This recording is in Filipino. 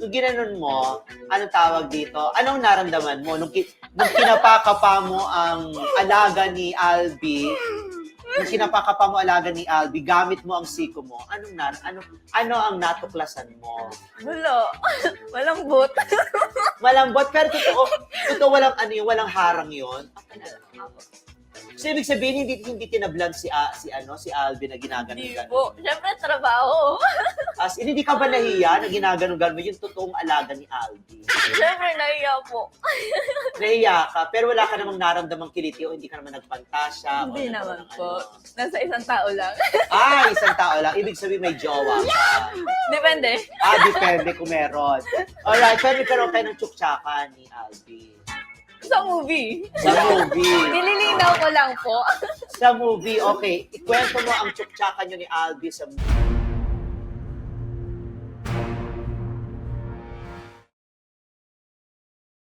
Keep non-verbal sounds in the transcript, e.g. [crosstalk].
Nung ginanon mo, anong tawag dito? Anong naramdaman mo nung, ki- nung kinapakapa mo ang alaga ni Albi? Nung kinapakapa mo alaga ni Albi, gamit mo ang siko mo. Anong nar ano ano ang natuklasan mo? Wala. [laughs] Walang boot. Malambot pero totoo, totoo walang ano yun, walang harang 'yon. So, ibig sabihin hindi hindi tinablan si ah, si ano si Albi na ginaganon Hindi po. Siyempre, trabaho. [laughs] As in, hindi ka ba nahiya na ginaganon ganon mo yung totoong alaga ni Albi? Siyempre, nahiya po. [laughs] Nahiya ka, pero wala ka namang naramdamang kiliti o hindi ka naman nagpantasya. o Hindi nagkaroon naman ng po. ano. Nasa isang tao lang. [laughs] Ah, isang tao lang. Ibig sabihin may jowa ka. Depende. Ah, depende kung meron. Alright, pero nagkaroon kayo ng tsuksaka ni Albi. Sa movie. Sa movie. [laughs] Nililinaw ko lang po. Sa movie, okay. Ikwento mo ang tsuksaka nyo ni Albi sa movie.